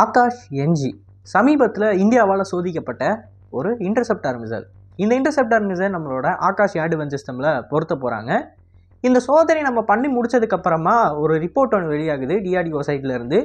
Akash NG சமீபத்தில் இந்தியாவால் சோதிக்கப்பட்ட ஒரு இன்டர்செப்டார் மிசைல். இந்த இன்டர்செப்டார் மிசைல் நம்மளோட ஆகாஷ் ஏடுவன் சிஸ்டமில் பொருத்த போகிறாங்க இந்த சோதனை நம்ம பண்ணி முடிச்சதுக்கப்புறமா ஒரு ரிப்போர்ட் ஒன்று வெளியாகுது டிஆர்டிஓ சைட்லேருந்து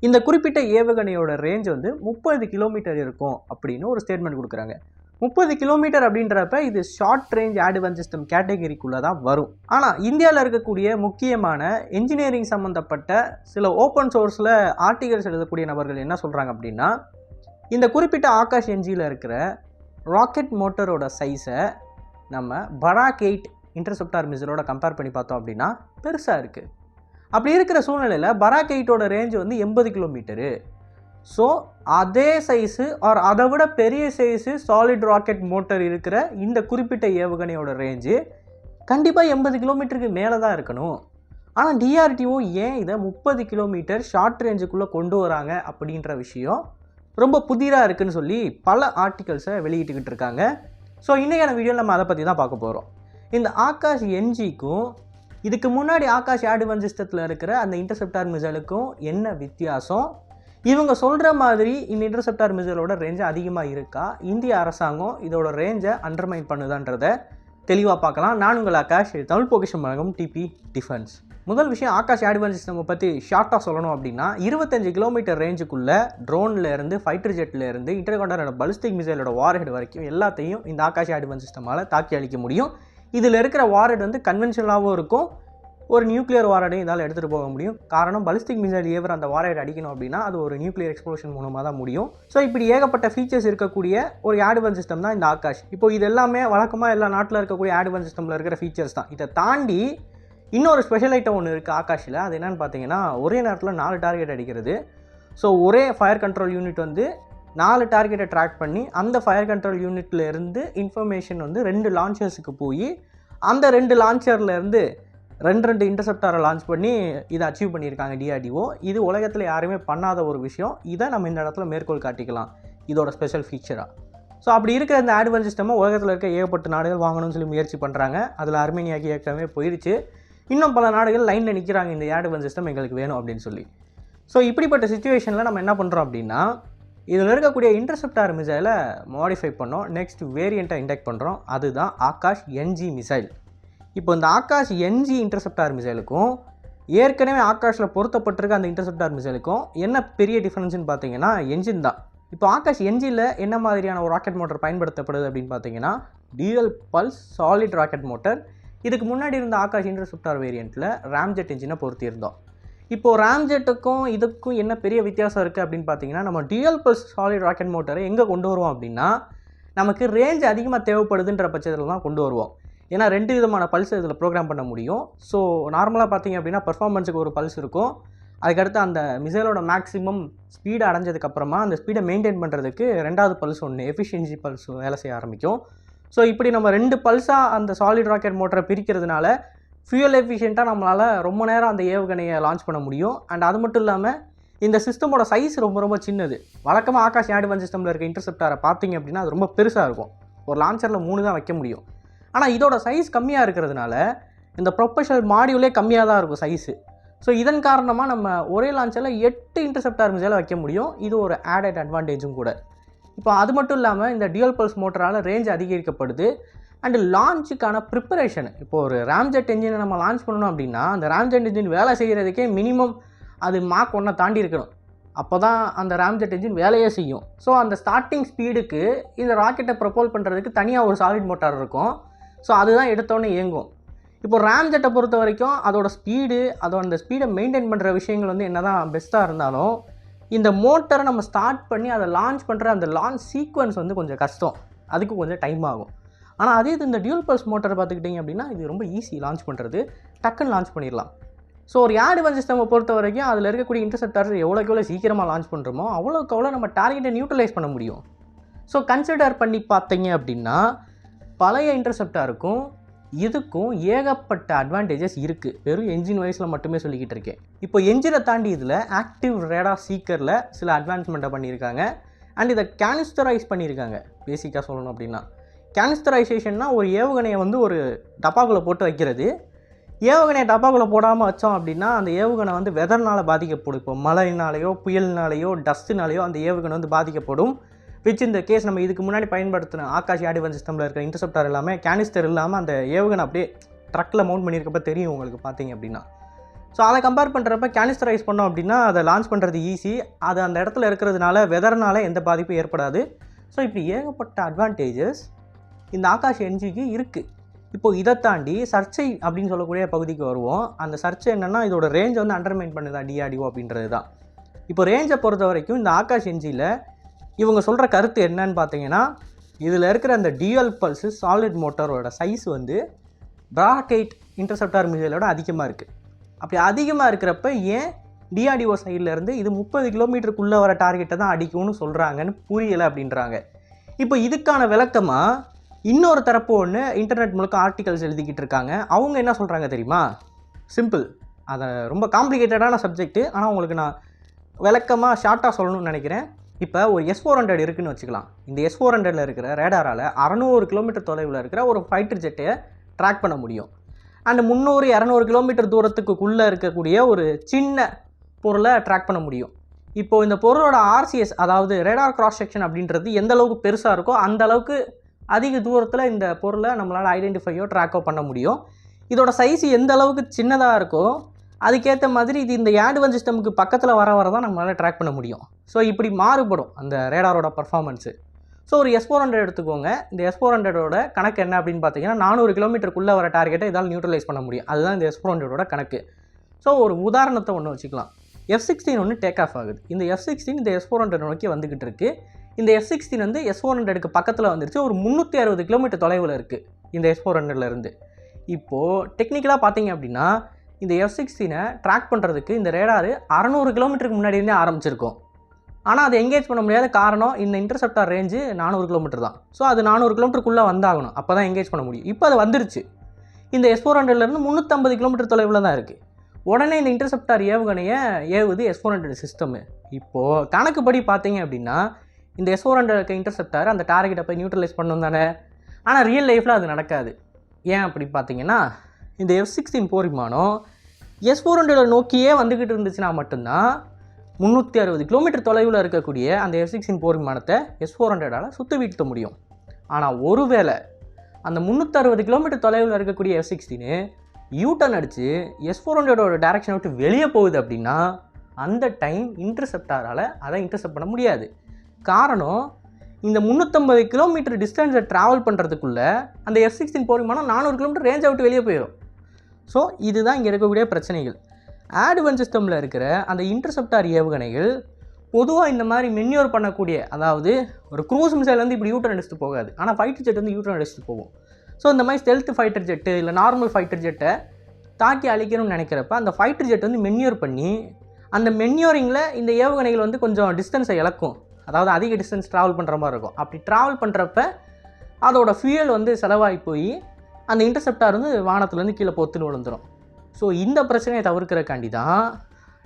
இந்த குறிப்பிட்ட ஏவுகணையோட ரேஞ்ச் வந்து முப்பது கிலோமீட்டர் இருக்கும் அப்படின்னு ஒரு ஸ்டேட்மெண்ட் கொடுக்குறாங்க. முப்பது கிலோமீட்டர் அப்படின்றப்ப இது short range AD one system கேட்டகரிக்குள்ளே தான் வரும். ஆனால் இந்தியாவில் இருக்கக்கூடிய முக்கியமான என்ஜினியரிங் சம்மந்தப்பட்ட சில ஓப்பன் சோர்ஸில் ஆர்டிகல்ஸ் எழுதக்கூடிய நபர்கள் என்ன சொல்கிறாங்க அப்படின்னா இந்த குறிப்பிட்ட ஆகாஷ் என்ஜியில் இருக்கிற ராக்கெட் மோட்டரோட சைஸை நம்ம பராக் எயிட் இன்டர்செப்டார் மிசிலோட கம்பேர் பண்ணி பார்த்தோம் அப்படின்னா பெருசாக இருக்குது அப்படி இருக்கிற சூழ்நிலையில் பராக் எயிட்டோட ரேஞ்ச் வந்து எண்பது கிலோமீட்டரு ஸோ அதே சைஸு ஆர் அதை விட பெரிய சைஸு சாலிட் ராக்கெட் மோட்டர் இருக்கிற இந்த குறிப்பிட்ட ஏவுகணையோட ரேஞ்சு கண்டிப்பாக எண்பது கிலோமீட்டருக்கு மேலே தான் இருக்கணும். ஆனால் டிஆர்டிஓ ஏன் இதை முப்பது கிலோமீட்டர் ஷார்ட் ரேஞ்சுக்குள்ளே கொண்டு வராங்க அப்படின்ற விஷயம் ரொம்ப புதிராக இருக்குன்னு சொல்லி பல ஆர்டிகல்ஸை வெளியிட்டுக்கிட்டு இருக்காங்க. ஸோ இன்றைக்கான வீடியோ நம்ம அதை பற்றி தான் பார்க்க போகிறோம் இந்த ஆகாஷ் என்ஜிக்கும் இதுக்கு முன்னாடி ஆகாஷ் ஆடுவன் சிஸ்டத்தில் இருக்கிற அந்த இன்டர்செப்டார் மிசைலுக்கும் என்ன வித்தியாசம்? இவங்க சொல்கிற மாதிரி இந்த இன்டர்செப்டார் மிசைலோட ரேஞ்சு அதிகமாக இருக்கா? இந்திய அரசாங்கம் இதோட ரேஞ்சை அண்டர்மைன் பண்ணுதான்றதை தெளிவாக பார்க்கலாம். நான் உங்கள் ஆகாஷ் தமிழ் பொக்கிஷம் வழங்கும் டிபி டிஃபென்ஸ் முதல் விஷயம் ஆகாஷ் ஆட்வான்ஸ் நம்ம பற்றி ஷார்ட்டாக சொல்லணும் அப்படின்னா இருபத்தஞ்சு கிலோமீட்டர் ரேஞ்சுக்குள்ளே ட்ரோன்லேருந்து ஃபைட்டர் ஜெட்லேருந்து பலிஸ்டிக் மிசைலோட வார்ஹெட் வரைக்கும் எல்லாத்தையும் இந்த ஆகாஷ் ஆட்வான்ஸ் சிஸ்டமால் தாக்கி அளிக்க முடியும். இதில் இருக்கிற வார்ஹெட் வந்து கன்வென்ஷனலாகவும் இருக்கும். ஒரு நியூக்ளியர் வாரடையும் இதால் எடுத்துகிட்டு போக முடியும். காரணம் பலிஸ்டிக் மிசைல் ஏவர் அந்த வாரைட் அடிக்கணும் அப்படின்னா அது ஒரு நியூக்ளியர் எக்ஸ்ப்ளோஷன் மூலமாக தான் முடியும். ஸோ இப்படி ஏகப்பட்ட ஃபீச்சர்ஸ் இருக்கக்கூடிய ஒரு ஆடுவன் சிஸ்டம் தான் இந்த ஆகாஷ். இப்போ இது எல்லாமே வழக்கமாக எல்லா நாட்டில் இருக்கக்கூடிய ஆடுவன் சிஸ்டமில் இருக்கிற ஃபீச்சர்ஸ் தான். இதை தாண்டி இன்னொரு ஸ்பெஷல் ஐட்டம் ஒன்று இருக்குது ஆகாஷில். அது என்னென்னு பார்த்தீங்கன்னா ஒரே நேரத்தில் நாலு டார்கெட் அடிக்கிறது. ஸோ ஒரே ஃபயர் கண்ட்ரோல் யூனிட் வந்து நாலு டார்கெட்டை ட்ராக் பண்ணி அந்த ஃபயர் கண்ட்ரோல் யூனிட்லேருந்து இன்ஃபர்மேஷன் வந்து ரெண்டு லான்ச்சர்ஸுக்கு போய் அந்த ரெண்டு லான்ச்சர்லேருந்து ரெண்டு ரெண்டு இன்டர்செப்டாரை லான்ச் பண்ணி இதை அச்சீவ் பண்ணியிருக்காங்க டிஆர்டிஓ இது உலகத்தில் யாருமே பண்ணாத ஒரு விஷயம். இதை நம்ம இந்த இடத்துல மேற்கோள் காட்டிக்கலாம். இதோட ஸ்பெஷல் ஃபீச்சராக ஸோ அப்படி இருக்கிற இந்த ஆட்வன் சிஸ்டமை உலகத்தில் இருக்க ஏகப்பட்ட நாடுகள் வாங்கணும்னு சொல்லி முயற்சி பண்ணுறாங்க அதில் அர்மேனியாக்கு ஏற்கனவே போயிடுச்சு இன்னும் பல நாடுகள் லைனில் நிற்கிறாங்க இந்த ஆட்வன் சிஸ்டம் எங்களுக்கு வேணும் அப்படின்னு சொல்லி. ஸோ இப்படிப்பட்ட சுச்சுவேஷனில் நம்ம என்ன பண்ணுறோம் அப்படின்னா இதில் இருக்கக்கூடிய இன்டர்செப்டார் மிசைலை மாடிஃபை பண்ணோம். நெக்ஸ்ட் வேரியண்ட்டை இண்டெக்ட் பண்ணுறோம் அதுதான் ஆகாஷ் என்ஜி மிசைல் இப்போ இந்த ஆகாஷ் என்ஜி இன்டர்செப்டார் மிசைலுக்கும் ஏற்கனவே ஆகாஷில் பொருத்தப்பட்டிருக்க அந்த இன்டர்செப்டார் மிசைலுக்கும் என்ன பெரிய டிஃப்ரென்ஸ்னு பார்த்தீங்கன்னா என்ஜின் தான். இப்போ ஆகாஷ் என்ஜினில் என்ன மாதிரியான ஒரு ராக்கெட் மோட்டர் பயன்படுத்தப்படுது அப்படின்னு பார்த்தீங்கன்னா dual pulse solid rocket motor இதுக்கு முன்னாடி இருந்த ஆகாஷ் இன்டர்செப்டார் வேரியண்ட்டில் ராம்ஜெட் என்ஜினை பொருத்தியிருந்தோம். இப்போது ராம்ஜெட்டுக்கும் இதுக்கும் என்ன பெரிய வித்தியாசம் இருக்குது அப்படின்னு பார்த்தீங்கன்னா நம்ம டியூயல் பல்ஸ் சாலிட் ராக்கெட் மோட்டரை எங்கே கொண்டு வருவோம் அப்படின்னா நமக்கு ரேஞ்ச் அதிகமாக தேவைப்படுதுன்ற பட்சத்தில் தான் கொண்டு வருவோம். ஏன்னா ரெண்டு விதமான பல்ஸ் இதில் ப்ரோக்ராம் பண்ண முடியும். ஸோ நார்மலாக பார்த்தீங்க அப்படின்னா பர்ஃபார்மன்ஸுக்கு ஒரு பல்ஸ் இருக்கும். அதுக்கடுத்து அந்த மிசைலோட மேக்ஸிமம் ஸ்பீடு அடைஞ்சதுக்கப்புறமா அந்த ஸ்பீடை மெயின்டைன் பண்ணுறதுக்கு ரெண்டாவது பல்ஸ் ஒன்று எஃபிஷியன்சி பல்ஸ் வேலை செய்ய ஆரம்பிக்கும். ஸோ இப்படி நம்ம ரெண்டு பல்ஸாக அந்த சாலிட் ராக்கெட் மோட்டரை பிரிக்கிறதுனால ஃபியூல் எஃபிஷியண்ட்டாக நம்மளால் ரொம்ப நேரம் அந்த ஏவுகணையை லான்ச் பண்ண முடியும். அண்ட் அது மட்டும் இல்லாமல் இந்த சிஸ்டமோட சைஸ் ரொம்ப ரொம்ப சின்னது. வழக்கமாக ஆகாஷ் ஆடுவன் சிஸ்டமில் இருக்க இன்டர்செப்டாரை பார்த்தீங்க அப்படின்னா அது ரொம்ப பெருசாக இருக்கும். ஒரு லான்ச்சரில் மூணு தான் வைக்க முடியும். ஆனால் இதோட சைஸ் கம்மியாக இருக்கிறதுனால இந்த ப்ரொஃபஷனல் மாடியூலே கம்மியாக தான் இருக்கும் சைஸு ஸோ இதன் காரணமாக நம்ம ஒரே லான்ச்சில் எட்டு இன்டர்செப்டார் மிசைலை வைக்க முடியும். இது ஒரு ஆடட் அட்வான்டேஜும் கூட. இப்போ அது மட்டும் இல்லாமல் இந்த டியூல் பல்ஸ் மோட்டரால் ரேஞ்ச் அதிகரிக்கப்படுது. அண்டு லான்ச்சுக்கான ப்ரிப்பரேஷன் இப்போ ஒரு ராம்ஜெட் என்ஜினை நம்ம லான்ச் பண்ணணும் அப்படின்னா அந்த ராம்ஜெட் என்ஜின் வேலை செய்கிறதுக்கே மினிமம் அது மார்க் ஒன்றை தாண்டி இருக்கணும். அப்போ தான் அந்த ராம்ஜெட் என்ஜின் வேலையே செய்யும். ஸோ அந்த ஸ்டார்டிங் ஸ்பீடுக்கு இந்த ராக்கெட்டை ப்ரொப்போல் பண்ணுறதுக்கு தனியாக ஒரு சாலிட் மோட்டார் இருக்கும். ஸோ அதுதான் எடுத்தோன்னே இயங்கும். இப்போ ராம்ஜெட்டை பொறுத்த வரைக்கும் அதோட ஸ்பீடு அதோட அந்த ஸ்பீடை மெயின்டைன் பண்ணுற விஷயங்கள் வந்து என்ன தான் பெஸ்ட்டாக இருந்தாலும் இந்த மோட்டரை நம்ம ஸ்டார்ட் பண்ணி அதை லான்ச் பண்ணுற அந்த லான்ச் சீக்வன்ஸ் வந்து கொஞ்சம் கஷ்டம். அதுக்கு கொஞ்சம் டைம் ஆகும். ஆனால் அதே இது இந்த டியூல் பல்ஸ் மோட்டர் பார்த்துக்கிட்டிங்க அப்படின்னா இது ரொம்ப ஈஸி லான்ச் பண்ணுறது டக்குன்னு லான்ச் பண்ணிடலாம். ஸோ ஒரு ஆடுவன் சிஸ்டம் பொறுத்த வரைக்கும் அதில் இருக்கக்கூடிய இன்டர்செப்டார்ஸ் எவ்வளோக்கு எவ்வளோ சீக்கிரமாக லான்ச் பண்ணுறோமோ அவ்வளோக்கு அவ்வளோ நம்ம டார்கெட்டை நியூட்ரலைஸ் பண்ண முடியும். ஸோ கன்சிடர் பண்ணி பார்த்தீங்க அப்படின்னா பழைய இன்டர்செப்டாருக்கும் இதுக்கும் ஏகப்பட்ட அட்வான்டேஜஸ் இருக்குது வெறும் என்ஜின் வயசில் மட்டுமே சொல்லிக்கிட்டு இருக்கேன். இப்போ என்ஜினை தாண்டி இதில் ஆக்டிவ் ரேடா சீக்கரில் சில அட்வான்ஸ்மெண்ட்டை பண்ணியிருக்காங்க அண்ட் இதை கேனிஸ்டரைஸ் பண்ணியிருக்காங்க பேசிக்காக சொல்லணும் அப்படின்னா. கேனிஸ்டரைசேஷன்னா ஒரு ஏவுகணையை வந்து ஒரு டப்பாக்குள்ளே போட்டு வைக்கிறது. ஏவுகணையை டப்பாக்குள்ளே போடாமல் வச்சோம் அப்படின்னா அந்த ஏவுகணை வந்து வெதர்னால் பாதிக்கப்படும். இப்போ மழையினாலேயோ புயல்னாலேயோ டஸ்ட்டுனாலேயோ அந்த ஏவுகணை வந்து பாதிக்கப்படும். விச் இந்த கேஸ் நம்ம இதுக்கு முன்னாடி பயன்படுத்தின ஆகாஷ் ஆடிவன் சிஸ்டமில் இருக்கிற இன்டர்செப்டார் எல்லாமே கேனிஸ்டர் இல்லாமல் அந்த ஏவுகணை அப்படியே ட்ரக்கில் மவுண்ட் பண்ணியிருக்கப்ப தெரியும் உங்களுக்கு பார்த்தீங்க அப்படின்னா. ஸோ அதை கம்பேர் பண்ணுறப்ப கேனிஸ்டரைஸ் பண்ணோம் அப்படின்னா அதை லான்ச் பண்ணுறது ஈஸி அது அந்த இடத்துல இருக்கிறதுனால வெதர்னால எந்த பாதிப்பும் ஏற்படாது. ஸோ இப்படி ஏகப்பட்ட அட்வான்டேஜஸ் இந்த ஆகாஷ் என்ஜிக்கு இருக்குது இப்போ இதை தாண்டி சர்ச்சை அப்படின்னு சொல்லக்கூடிய பகுதிக்கு வருவோம். அந்த சர்ச்சை என்னென்னா இதோட ரேஞ்ச் வந்து அண்டர்மைன் பண்ணுதா டிஆர்டிஓ அப்படின்றது தான் இப்போ ரேஞ்சை பொறுத்த வரைக்கும் இந்த ஆகாஷ் என்ஜியில் இவங்க சொல்கிற கருத்து என்னன்னு பார்த்தீங்கன்னா இதில் இருக்கிற அந்த டியல் பல்ஸு சாலிட் மோட்டரோட சைஸ் வந்து பிராக்கைட் இன்டர்செப்டார் மிசைலோட அதிகமாக இருக்குது அப்படி அதிகமாக இருக்கிறப்ப ஏன் டிஆர்டிஓ சைட்லேருந்து இது முப்பது கிலோமீட்டருக்குள்ளே வர டார்கெட்டை தான் அடிக்கும்னு சொல்கிறாங்கன்னு புரியலை அப்படின்றாங்க. இப்போ இதுக்கான விளக்கமாக இன்னொரு தரப்பு ஒன்று இன்டர்நெட் முழுக்க ஆர்டிகல்ஸ் எழுதிக்கிட்டு இருக்காங்க. அவங்க என்ன சொல்கிறாங்க தெரியுமா? சிம்பிள் அதை ரொம்ப காம்ப்ளிகேட்டடான சப்ஜெக்ட்டு ஆனால் உங்களுக்கு நான் விளக்கமாக ஷார்ட்டாக சொல்லணும்னு நினைக்கிறேன். இப்போ ஒரு எஸ் ஃபோர் ஹண்ட்ரட் இருக்குன்னு வச்சுக்கலாம். இந்த எஸ் ஃபோர் ஹண்ட்ரடில் இருக்கிற ரேடாரால் அறநூறு கிலோமீட்டர் தொலைவில் இருக்கிற ஒரு ஃபைட்டர் ஜெட்டை ட்ராக் பண்ண முடியும். அண்ட் முந்நூறு இரநூறு கிலோமீட்டர் தூரத்துக்குள்ளே இருக்கக்கூடிய ஒரு சின்ன பொருளை ட்ராக் பண்ண முடியும். இப்போது இந்த பொருளோட ஆர்சிஎஸ் அதாவது ரேடார் கிராஸ் செக்ஷன் அப்படின்றது எந்த அளவுக்கு பெருசாக இருக்கோ அந்த அளவுக்கு அதிக தூரத்தில் இந்த பொருளை நம்மளால் ஐடென்டிஃபையோ ட்ராக்கோ பண்ண முடியும். இதோட சைஸ் எந்த அளவுக்கு சின்னதாக இருக்கோ அதுக்கேற்ற மாதிரி இது இந்த ஆட்வன் சிஸ்டமுக்கு பக்கத்தில் வர வர தான் நம்மளால் ட்ராக் பண்ண முடியும். ஸோ இப்படி மாறுபடும் அந்த ரேடாரோட பர்ஃபார்மன்ஸு ஸோ ஒரு எஸ் ஃபோர் ஹண்ட்ரட் எடுத்துக்கோங்க. இந்த எஸ் ஃபோர் ஹண்ட்ரடோட கணக்கு என்ன அப்படின்னு பார்த்தீங்கன்னா நானூறு கிலோமீட்டருக்குள்ளே வர டார்கெட்டை இதால் நியூட்ரலைஸ் பண்ண முடியும். அதுதான் இந்த எஸ் ஃபோர் ஹண்ட்ரடோட கணக்கு. ஸோ ஒரு உதாரணத்தை ஒன்று வச்சுக்கலாம். எஃப் சிக்ஸ்டீன் ஒன்று டேக் ஆஃப் ஆகுது. இந்த எஃப் சிக்ஸ்டீன் இந்த எஸ் ஃபோர் ஹண்ட்ரட் நோக்கி வந்துக்கிட்டு இருக்கு. இந்த எஃப் சிக்ஸ்டீன் வந்து எஸ் ஃபோர் ஹண்ட்ரடுக்கு பக்கத்தில் வந்துருச்சு. ஒரு முந்நூற்றி அறுபது கிலோமீட்டர் தொலைவில் இருக்குது இந்த எஸ் ஃபோர் ஹண்ட்ரட்லேருந்து இப்போது டெக்னிக்கலாக பார்த்தீங்க அப்படின்னா இந்த எஃப் சிக்ஸ்டீனை ட்ராக் பண்ணுறதுக்கு இந்த ரேடாரு அறநூறு கிலோமீட்டருக்கு முன்னாடி இருந்தே ஆரம்பிச்சிருக்கும். ஆனால் அதை எங்கேஜ் பண்ண முடியாத காரணம் இந்த இன்டர்செப்டார் ரேஞ்சு நானூறு கிலோமீட்டர் தான். ஸோ அது நானூறு கிலோமீட்டருக்குள்ளே வந்தாகணும். அப்போ தான் எங்கேஜ் பண்ண முடியும். இப்போ அது வந்துருச்சு. இந்த எஸ் ஃபோர் ஹண்ட்ரட்லேருந்து முந்நூற்றம்பது கிலோமீட்டர் தொலைவில் தான் இருக்குது உடனே இந்த இன்டர்செப்டார் ஏவுகணையை ஏவுது எஸ் ஃபோர் ஹண்ட்ரட் சிஸ்டமு இப்போது கணக்குப்படி பார்த்தீங்க அப்படின்னா இந்த எஸ் ஃபோர் ஹண்ட்ரட் இன்டர்செப்டார் அந்த டார்கெட்டை போய் நியூட்ரலைஸ் பண்ணணும் தானே? ஆனால் ரியல் லைஃப்பில் அது நடக்காது. ஏன் அப்படி பார்த்தீங்கன்னா இந்த எஃப் சிக்ஸ்டீன் போர் விமானம் எஸ் ஃபோர் ஹண்ட்ரட நோக்கியே வந்துக்கிட்டு இருந்துச்சுன்னா மட்டும்தான் முந்நூற்றி அறுபது கிலோமீட்டர் தொலைவில் இருக்கக்கூடிய அந்த எஃப் சிக்ஸ்டீன் போர் விமானத்தை எஸ் ஃபோர் ஹண்ட்ரடால் சுத்த வீழ்த்த முடியும். ஆனால் ஒருவேளை அந்த முந்நூற்றறுபது கிலோமீட்டர் தொலைவில் இருக்கக்கூடிய எஃப் சிக்ஸ்டீனு யூட்டன் அடித்து எஸ் ஃபோர் ஹண்ட்ரடோட டேரக்ஷனை விட்டு வெளியே போகுது அப்படின்னா அந்த டைம் இன்டர்செப்டாரால் அதை இன்டர்செப்ட் பண்ண முடியாது. காரணம் இந்த முந்நூற்றம்பது கிலோமீட்டர் டிஸ்டன்ஸை ட்ராவல் பண்ணுறதுக்குள்ளே அந்த எஃப் சிக்ஸ்டீன் போர் விமானம் நானூறு கிலோமீட்டர் ரேஞ்சை விட்டு வெளியே போயிடும் ஸோ இதுதான் இங்கே இருக்கக்கூடிய பிரச்சனைகள். ஆட்வன் சிஸ்டமில் இருக்கிற அந்த இன்டர்செப்டார் ஏவுகணைகள் பொதுவாக இந்த மாதிரி மென்யூர் பண்ணக்கூடிய அதாவது ஒரு க்ரூஸ் மிசைல் வந்து இப்படி யூட்டர் அடிச்சுட்டு போகாது. ஆனால் ஃபைட்டர் ஜெட் வந்து யூட்டர் அடிச்சுட்டு போகும். ஸோ இந்த மாதிரி ஸ்டெல்த் ஃபைட்டர் ஜெட்டு இல்லை நார்மல் ஃபைட்டர் ஜெட்டை தாக்கி அழிக்கணும்னு நினைக்கிறப்ப அந்த ஃபைட்டர் ஜெட் வந்து மென்யூர் பண்ணி அந்த மென்யூரிங்கில் இந்த ஏவுகணைகள் வந்து கொஞ்சம் டிஸ்டன்ஸை இழக்கும். அதாவது அதிக டிஸ்டன்ஸ் ட்ராவல் பண்ணுற மாதிரி இருக்கும். அப்படி ட்ராவல் பண்ணுறப்ப அதோடய ஃபியூயல் வந்து செலவாகி போய் அந்த இன்டர்செப்டார் வந்து வானத்துலேருந்து கீழே பொத்துன்னு விழுந்துடும் ஸோ இந்த பிரச்சனையை தவிர்க்கிறக்காண்டி தான்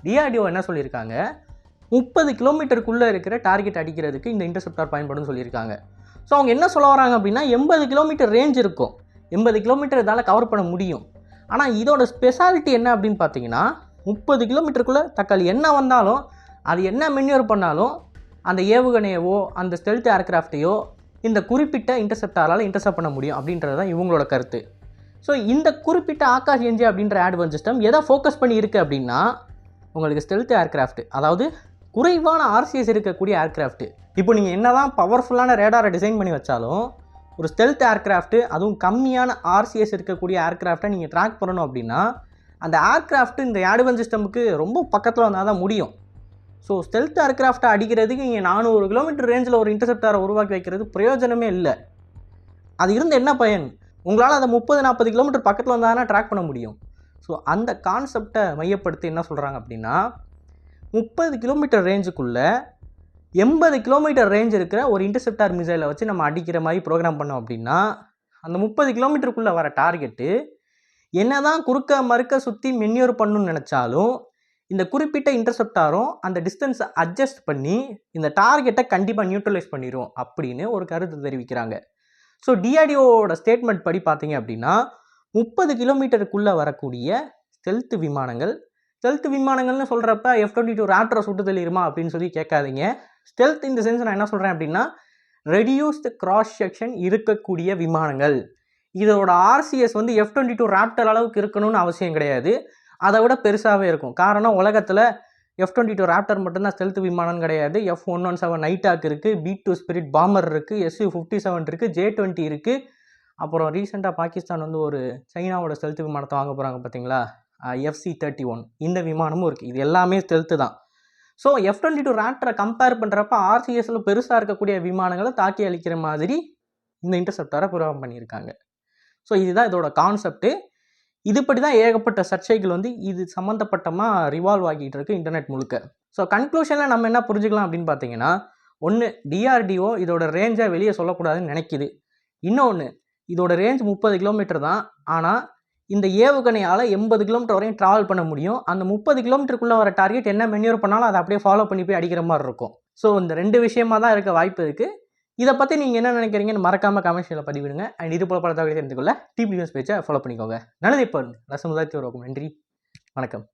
டிஆர்டிஓ என்ன சொல்லியிருக்காங்க? முப்பது கிலோமீட்டருக்குள்ளே இருக்கிற டார்கெட் அடிக்கிறதுக்கு இந்த இன்டர்செப்டார் பயன்படும் சொல்லியிருக்காங்க. ஸோ அவங்க என்ன சொல்ல வராங்க அப்படின்னா எண்பது கிலோமீட்டர் ரேஞ்ச் இருக்கும். எண்பது கிலோமீட்டர் இதால் கவர் பண்ண முடியும். ஆனால் இதோட ஸ்பெஷாலிட்டி என்ன அப்படின்னு பார்த்தீங்கன்னா முப்பது கிலோமீட்டருக்குள்ளே தக்காளி என்ன வந்தாலும் அது என்ன மென்யூர் பண்ணாலும் அந்த ஏவுகணையவோ அந்த ஸ்டெல்த் ஏர்க்ராஃப்டையோ இந்த குறிப்பிட்ட இன்டர்செப்டாரால் இன்டர்செப்ட் பண்ண முடியும் அப்படின்றது தான் இவங்களோட கருத்து. ஸோ இந்த குறிப்பிட்ட ஆகாஷ் என்ஜி அப்படின்ற ஆட்வன் சிஸ்டம் எதை ஃபோக்கஸ் பண்ணி இருக்குது அப்படின்னா உங்களுக்கு ஸ்டெல்த் ஏர்கிராஃப்ட் அதாவது குறைவான ஆர்சிஎஸ் இருக்கக்கூடிய ஏர்கிராஃப்ட் இப்போ நீங்கள் என்ன தான் பவர்ஃபுல்லான ரேடாரை டிசைன் பண்ணி வச்சாலும் ஒரு ஸ்டெல்த் ஏர்கிராஃப்ட் அதுவும் கம்மியான ஆர்சிஎஸ் இருக்கக்கூடிய ஏர்கிராஃப்டை நீங்கள் ட்ராக் பண்ணணும் அப்படின்னா அந்த ஏர்கிராஃப்ட் இந்த ஆட்வன் சிஸ்டமுக்கு ரொம்ப பக்கத்தில் வந்தால் தான் முடியும். ஸோ ஸ்டெல்த் ஏர்க்ராஃப்டை அடிக்கிறதுக்கு இங்கே நானூறு கிலோமீட்டர் ரேஞ்சில் ஒரு இன்டர்செப்டாரை உருவாக்கி வைக்கிறது பிரயோஜனமே இல்லை. அது இருந்து என்ன பயன்? உங்களால் அதை முப்பது நாற்பது கிலோமீட்டர் பக்கத்தில் வந்தால் ட்ராக் பண்ண முடியும். ஸோ அந்த கான்செப்டை மையப்படுத்தி என்ன சொல்கிறாங்க அப்படின்னா முப்பது கிலோமீட்டர் ரேஞ்சுக்குள்ளே எண்பது கிலோமீட்டர் ரேஞ்ச் இருக்கிற ஒரு இன்டர்செப்டார் மிசைலை வச்சு நம்ம அடிக்கிற மாதிரி ப்ரோக்ராம் பண்ணோம் அப்படின்னா அந்த முப்பது கிலோமீட்டருக்குள்ளே வர டார்கெட்டு என்ன தான் குறுக்க மறுக்க சுற்றி மென்யூர் பண்ணணும்னு நினச்சாலும் இந்த குறிப்பிட்ட இன்டர்செப்டாரும் அந்த டிஸ்டன்ஸை அட்ஜஸ்ட் பண்ணி இந்த டார்கெட்டை கண்டிப்பாக நியூட்ரலைஸ் பண்ணிடும் அப்படின்னு ஒரு கருத்து தெரிவிக்கிறாங்க. ஸோ டிஆர்டிஓவோட ஸ்டேட்மெண்ட் படி பார்த்தீங்க அப்படின்னா முப்பது கிலோமீட்டருக்குள்ளே வரக்கூடிய ஸ்டெல்த் விமானங்கள் ஸ்டெல்த் விமானங்கள்னு சொல்கிறப்ப எஃப் டுவெண்ட்டி டூ ராப்டரை சுட்டு தள்ளிடுமா அப்படின்னு சொல்லி கேட்காதீங்க. ஸ்டெல்த் இந்த சென்ஸ் நான் என்ன சொல்கிறேன் அப்படின்னா ரெடியூஸ்டு கிராஸ் செக்ஷன் இருக்கக்கூடிய விமானங்கள். இதோட ஆர்சிஎஸ் வந்து எஃப் டுவெண்ட்டி டூ ராப்டர் அளவுக்கு இருக்கணும்னு அவசியம் கிடையாது. அதை விட பெருசாகவே இருக்கும். காரணம் உலகத்தில் எஃப் டுவெண்ட்டி டூ ராப்டர் மட்டும்தான் ஸ்டெல்த் விமானம் கிடையாது. F one one seven nighthawk இருக்குது பி டூ ஸ்பிரிட் பாமர் இருக்குது எஸ்யூ ஃபிஃப்டி செவன் இருக்குது ஜே டுவெண்ட்டி இருக்குது அப்புறம் ரீசெண்டாக பாகிஸ்தான் வந்து ஒரு சைனாவோட ஸ்டெல்த் விமானத்தை வாங்க போகிறாங்க பார்த்தீங்களா எஃப்சி தேர்ட்டி ஒன் இந்த விமானமும் இருக்குது இது எல்லாமே ஸ்டெல்த்து தான். ஸோ எஃப் டுவெண்ட்டி டூ ராப்டரை கம்பேர் பண்ணுறப்ப ஆர்சிஎஸில் பெருசாக இருக்கக்கூடிய விமானங்களை தாக்கி அளிக்கிற மாதிரி இந்த இன்டர்செப்டாரை புரோகம் பண்ணியிருக்காங்க. ஸோ இதுதான் இதோட கான்செப்ட்டு இதுபடி தான் ஏகப்பட்ட சர்ச்சைகள் வந்து இது சம்மந்தப்பட்டமாக ரிவால்வ் ஆகிட்டு இருக்கு இன்டர்நெட் முழுக்க. ஸோ கன்க்ளூஷனில் நம்ம என்ன புரிஞ்சுக்கலாம் அப்படின்னு பார்த்தீங்கன்னா ஒன்று டிஆர்டிஓ இதோட ரேஞ்சை வெளியே சொல்லக்கூடாதுன்னு நினைக்கிது. இன்னொன்று இதோட ரேஞ்ச் முப்பது கிலோமீட்டர் தான். ஆனால் இந்த ஏவுகணையால் எண்பது கிலோமீட்டர் வரையும் ட்ராவல் பண்ண முடியும். அந்த முப்பது கிலோமீட்டருக்குள்ளே வர டார்கெட் என்ன மென்யூர் பண்ணாலும் அதை அப்படியே ஃபாலோ பண்ணி போய் அடிக்கிற மாதிரி இருக்கும். ஸோ இந்த ரெண்டு விஷயமா தான் இருக்க வாய்ப்பு இருக்குது இதை பற்றி நீங்கள் என்ன நினைக்கிறீங்கன்னு மறக்காமல் கமெண்ட்ஸில் பதிவிடுங்க. அண்ட் இது போல பல தகவலை தெரிந்து கொள்ள டிபி நியூஸ் பேஜை ஃபாலோ பண்ணிக்கோங்க. நல்லது இப்போ ரசமுதாயத்தை உருவாக்கும் நன்றி. வணக்கம்.